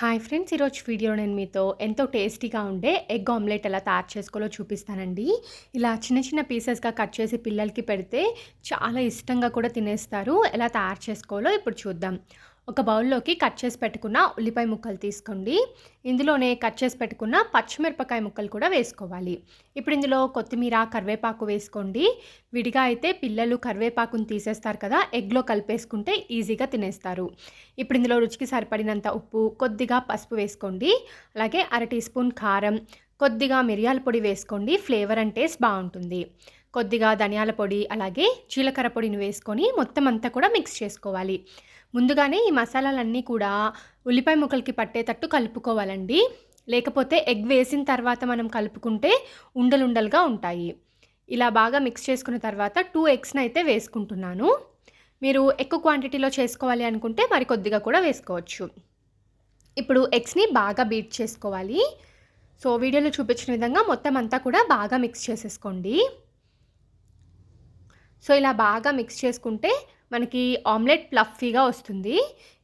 Hi friends ఈరోజు video నేను మీతో ఎంతో టేస్టీగా ఉండే ఎగ్ ఆమ్లెట్ ఎలా తయారు చేసుకోవాలో చూపిస్తానండి. ఇలా చిన్న చిన్న పీసెస్గా కట్ చేసి పిల్లలకి పెడితే చాలా ఇష్టంగా కూడా తినేస్తారు. ఎలా తయారు చేసుకోవాలో ఇప్పుడు చూద్దాం. ఒక బౌల్లోకి కట్ చేసి పెట్టుకున్న ఉల్లిపాయ ముక్కలు తీసుకోండి. ఇందులోనే కట్ చేసి పెట్టుకున్న పచ్చిమిరపకాయ ముక్కలు కూడా వేసుకోవాలి. ఇప్పుడు ఇందులో కొత్తిమీర కరివేపాకు వేసుకోండి. విడిగా అయితే పిల్లలు కరివేపాకుని తీసేస్తారు కదా ఎగ్లో కలిపేసుకుంటే ఈజీగా తినేస్తారు. ఇప్పుడు ఇందులో రుచికి సరిపడినంత ఉప్పు కొద్దిగా పసుపు వేసుకోండి. అలాగే అర టీ స్పూన్ కారం కొద్దిగా మిరియాల పొడి వేసుకోండి. ఫ్లేవర్ అండ్ టేస్ట్ బాగుంటుంది. కొద్దిగా ధనియాల పొడి అలాగే జీలకర్ర పొడిని వేసుకొని మొత్తం అంతా కూడా మిక్స్ చేసుకోవాలి. ముందుగానే ఈ మసాలాలన్నీ కూడా ఉల్లిపాయ ముక్కలకి పట్టేటట్టు కలుపుకోవాలండి. లేకపోతే ఎగ్ వేసిన తర్వాత మనం కలుపుకుంటే ఉండలుండలుగా ఉంటాయి. ఇలా బాగా మిక్స్ చేసుకున్న తర్వాత టూ ఎగ్స్ని అయితే వేసుకుంటున్నాను. మీరు ఎక్కువ క్వాంటిటీలో చేసుకోవాలి అనుకుంటే మరి కొద్దిగా కూడా వేసుకోవచ్చు. ఇప్పుడు ఎగ్స్ని బాగా బీట్ చేసుకోవాలి. సో వీడియోలో చూపించిన విధంగా మొత్తం అంతా కూడా బాగా మిక్స్ చేసేసుకోండి. సో ఇలా బాగా మిక్స్ చేసుకుంటే మనకి ఆమ్లెట్ ప్లఫీగా వస్తుంది.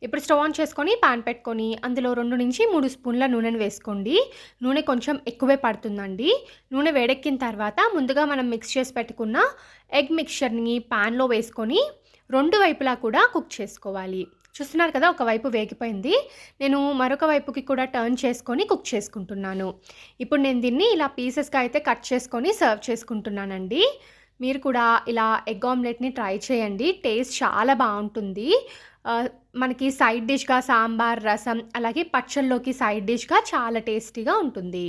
ఇప్పుడు స్టవ్ ఆన్ చేసుకొని పాన్ పెట్టుకొని అందులో రెండు నుంచి మూడు స్పూన్ల నూనెను వేసుకోండి. నూనె కొంచెం ఎక్కువే పడుతుందండి. నూనె వేడెక్కిన తర్వాత ముందుగా మనం మిక్స్ చేసి పెట్టుకున్న ఎగ్ మిక్చర్ని పాన్లో వేసుకొని రెండు వైపులా కూడా కుక్ చేసుకోవాలి. చూస్తున్నారు కదా ఒకవైపు వేగిపోయింది. నేను మరొక వైపుకి కూడా టర్న్ చేసుకొని కుక్ చేసుకుంటున్నాను. ఇప్పుడు నేను దీన్ని ఇలా పీసెస్గా అయితే కట్ చేసుకొని సర్వ్ చేసుకుంటున్నానండి. మీరు కూడా ఇలా ఎగ్ ఆమ్లెట్ని ట్రై చేయండి. టేస్ట్ చాలా బాగుంటుంది. మనకి సైడ్ డిష్గా సాంబార్ రసం అలాగే పచ్చళ్ళలోకి సైడ్ డిష్గా చాలా టేస్టీగా ఉంటుంది.